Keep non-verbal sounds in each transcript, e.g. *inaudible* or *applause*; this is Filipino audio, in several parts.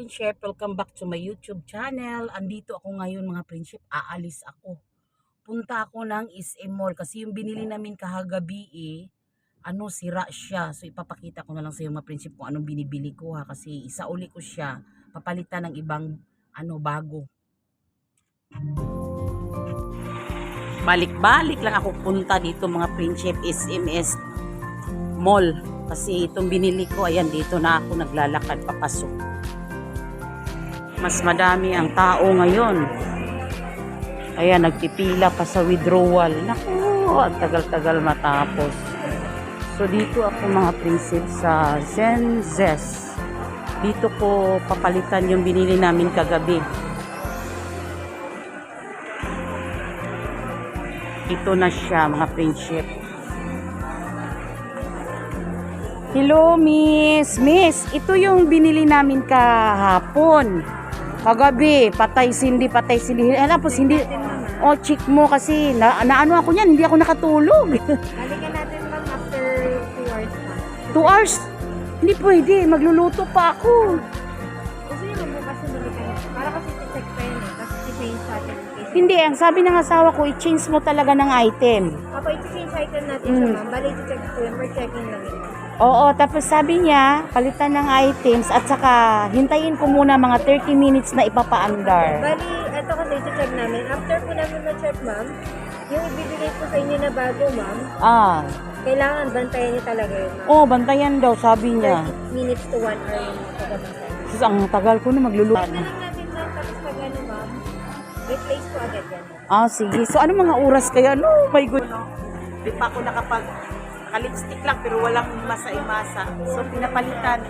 Prinsip, welcome back to my YouTube channel. Andito ako ngayon mga Prinsip, aalis ako. Punta ako ng SM Mall kasi yung binili namin kahagabi eh, ano, sira siya. So ipapakita ko na lang sa iyo mga Prinsip kung anong binibili ko ha kasi isa uli ko siya, papalitan ng ibang ano, bago. Balik-balik lang ako punta dito mga Prinsip, SMS Mall. Kasi itong binili ko, ayan dito na ako naglalakad papasok. Mas madami ang tao ngayon. Ayan, nagpipila pa sa withdrawal. Naku, ang tagal-tagal matapos. So dito ako mga prinsip sa Zenzes. Dito ko papalitan yung binili namin kagabi. Ito na siya mga prinsip. Hello, Miss. Miss, ito yung binili namin kahapon. Kagabi, patay sindi, patay sindi. Alam po, hindi. Oh, chick mo kasi. Na, naano ako niyan, hindi ako nakatulog. *laughs* Balikan natin ma'am after 2 hours pa. Two hours. Hindi pwede, magluluto pa ako. Gusto niyo ma'am bukas yung balikan. Para kasi check pa yun eh. Kasi i-change natin. in case- Hindi, ang sabi ng asawa ko, i-change mo talaga ng item. Apo, i-change item natin Mm. siya ma'am. Bali, i-check ko yun. We're checking lang yun. Oo, tapos sabi niya, palitan ng items at saka hintayin ko muna mga 30 minutes na ipapaandar. Bali, ito kasi i-check namin. After po namin na-check ma'am, yung ibibigay ko sa inyo na bago ma'am, Ah, kailangan bantayan niyo talaga yun ma'am. oh, bantayan daw, sabi niya. 30 minutes to 1 hour yung pagkabantayan. Sus, ang tagal ko na magluluto. Check na lang natin ma'am, tapos pag ano ma'am, replace ko agad yan. Ah, sige. So, ano mga oras kaya? No, my God. Di pa ako nakapag lipstick lang pero walang masa-imasa. So, pinapalitan.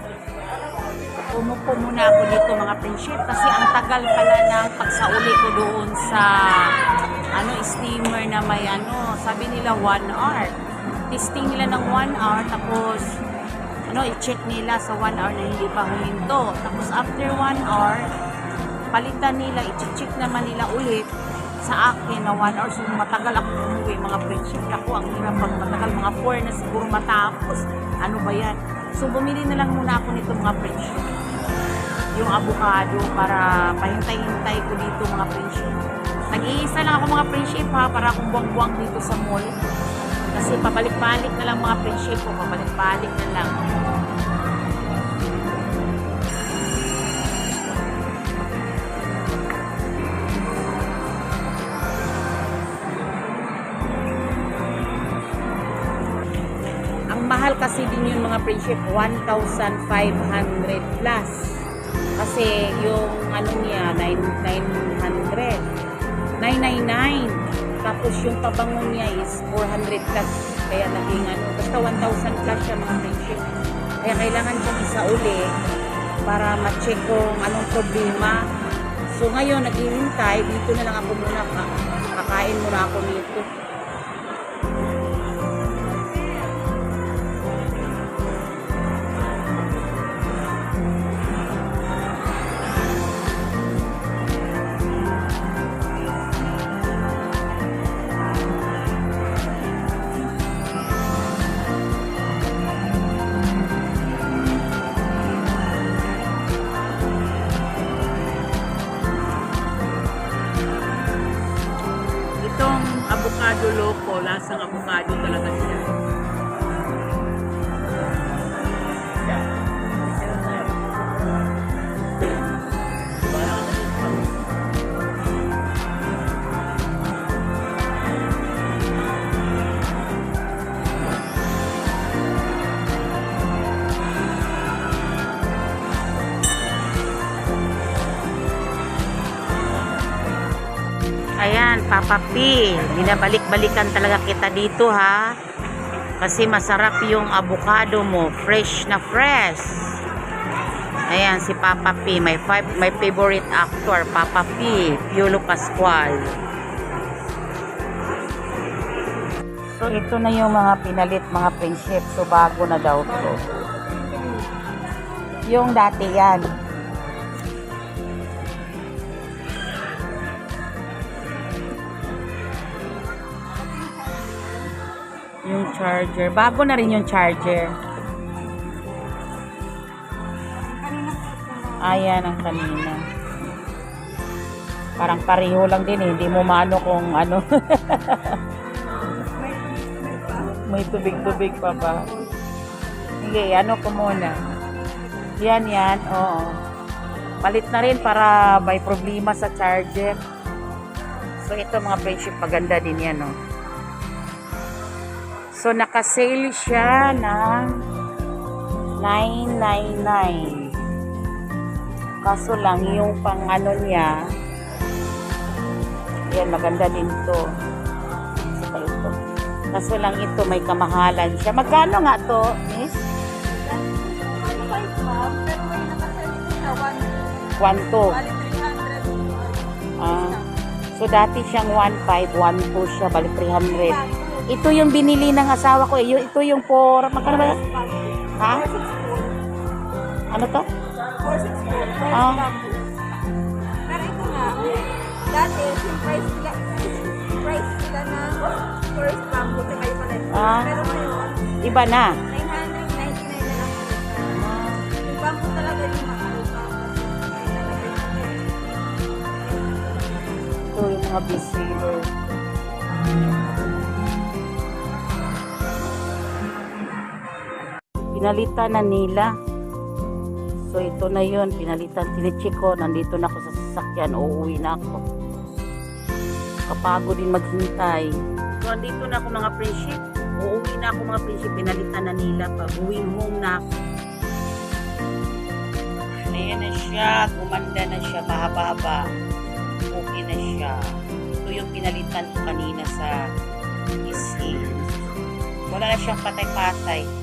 Umupo muna ako dito mga friendship kasi ang tagal pala ng pagsauli ko doon sa ano steamer na may ano, sabi nila 1 hour. Testing nila ng 1 hour tapos ano, i-check nila sa 1 hour na hindi pa huminto. Tapos after 1 hour, palitan nila, i-check naman nila ulit sa akin na 1 hour. So, matagal ako umuwi, mga friendship. Ako, ang hirap pag matagal, mga 4 na siguro matapos. Ano ba yan? So, bumili na lang muna ako nito mga friendship. Yung avocado para pahintay-hintay ko dito mga friendship. Nag-iisa lang ako mga friendship ha, para akong buwang-buwang dito sa mall. Kasi pabalik-balik na lang mga friendship ko, pabalik-balik na lang. Din yung mga friendship, 1,500 plus. Kasi yung ano niya, 9, 900. 999. Tapos yung pabango niya is 400 plus. Kaya naging ano, basta 1,000 plus siya mga friendship. Kaya kailangan siyang isa uli para ma-check kung anong problema. So ngayon, naghihintay, dito na lang ako muna, ka- kakain muna ako nito. Loco, lasang avocado talaga siya. Ayan, Papa P. Binabalik-balikan talaga kita dito ha. Kasi masarap yung avocado mo. Fresh na fresh. Ayan, si Papa P. My, five, my favorite actor, Papa P. Piolo Pascual. So, ito na yung mga pinalit, mga friendship. So, bago na daw to. Yung dati yan. Yung charger. Bago na rin yung charger. Ayan ang kanina. Parang pareho lang din eh. Hindi mo maano kung ano. *laughs* May tubig-tubig pa ba? Sige, ano ko muna. Yan, yan. Oo. Palit na rin para may problema sa charger. So, ito mga friendship, maganda din yan, no? So, naka-sale siya ng 999. Kaso lang, yung pang ano niya, yan, maganda din to. Ito. Kaso lang ito, may kamahalan siya. Magkano nga to, miss? 1 to. Ah. So, dati siyang 1.5, 1.2 siya, balik 300. Ito yung binili ng asawa ko. eh. Ito yung for, magkano ba? Ha? Ano to? Ah, Pero ito nga, dati, yung price nila, price nila ng first bamboo, tsaka yung pala. Ah. Pero ngayon, iba na. 999 na lang siya. Yung bamboo talaga yung mahal pa. Ito yung mga bisiler. Pinalitan na nila. So ito na yun, pinalitan, tinicheck ko, nandito na ako sa sasakyan, uuwi na ako. Kapagod din maghintay. So andito na ako mga friendship, uuwi na ako mga friendship, pinalitan na nila pa, uwi home na ako. Ayan na siya, gumanda na siya, mahaba-haba. Okay na siya. Ito yung pinalitan ko kanina sa isi. Wala na siyang patay-patay.